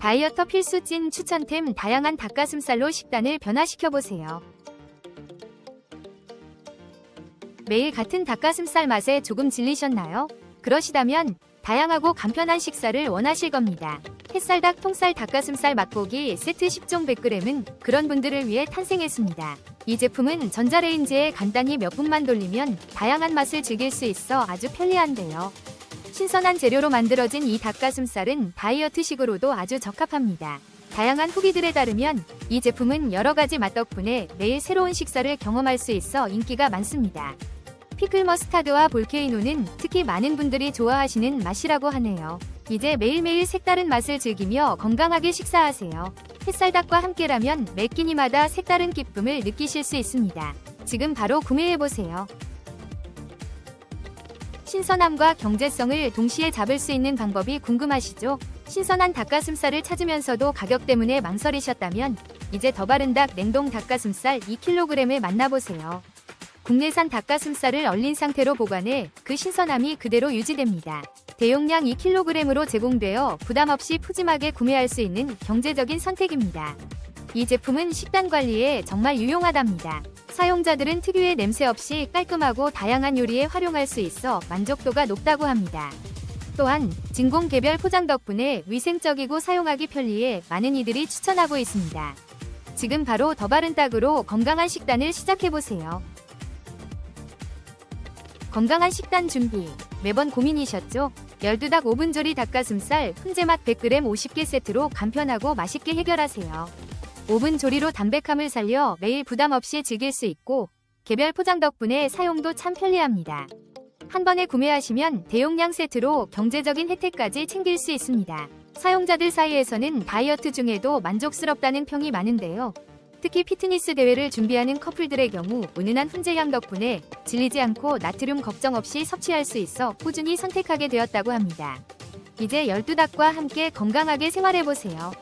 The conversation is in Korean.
다이어터 필수 찐 추천템 다양한 닭가슴살로 식단을 변화시켜보세요. 매일 같은 닭가슴살 맛에 조금 질리셨나요? 그러시다면 다양하고 간편한 식사를 원하실 겁니다. 햇살닭 통살 닭가슴살 맛보기 세트 10종 100g은 그런 분들을 위해 탄생했습니다. 이 제품은 전자레인지에 간단히 몇 분만 돌리면 다양한 맛을 즐길 수 있어 아주 편리한데요. 신선한 재료로 만들어진 이 닭가슴살은 다이어트식으로도 아주 적합합니다. 다양한 후기들에 따르면 이 제품은 여러 가지 맛 덕분에 매일 새로운 식사를 경험할 수 있어 인기가 많습니다. 피클 머스타드와 볼케이노는 특히 많은 분들이 좋아하시는 맛이라고 하네요. 이제 매일매일 색다른 맛을 즐기며 건강하게 식사하세요. 햇살닭과 함께라면 매 끼니마다 색다른 기쁨을 느끼실 수 있습니다. 지금 바로 구매해보세요. 신선함과 경제성을 동시에 잡을 수 있는 방법이 궁금하시죠? 신선한 닭가슴살을 찾으면서도 가격 때문에 망설이셨다면 이제 더 바른 닭 냉동 닭가슴살 2kg을 만나보세요. 국내산 닭가슴살을 얼린 상태로 보관해 그 신선함이 그대로 유지됩니다. 대용량 2kg으로 제공되어 부담 없이 푸짐하게 구매할 수 있는 경제적인 선택입니다. 이 제품은 식단 관리에 정말 유용하답니다. 사용자들은 특유의 냄새 없이 깔끔하고 다양한 요리에 활용할 수 있어 만족도가 높다고 합니다. 또한 진공 개별 포장 덕분에 위생적이고 사용하기 편리해 많은 이들이 추천하고 있습니다. 지금 바로 더 바른 닭으로 건강한 식단을 시작해보세요. 건강한 식단 준비. 매번 고민이셨죠? 열두닭 오븐조리 닭가슴살 훈제맛 100g 50개 세트로 간편하고 맛있게 해결하세요. 오븐 조리로 담백함을 살려 매일 부담 없이 즐길 수 있고 개별 포장 덕분에 사용도 참 편리합니다. 한 번에 구매하시면 대용량 세트로 경제적인 혜택까지 챙길 수 있습니다. 사용자들 사이에서는 다이어트 중에도 만족스럽다는 평이 많은데요. 특히 피트니스 대회를 준비하는 커플들의 경우 은은한 훈제향 덕분에 질리지 않고 나트륨 걱정 없이 섭취할 수 있어 꾸준히 선택하게 되었다고 합니다. 이제 12닭과 함께 건강하게 생활해보세요.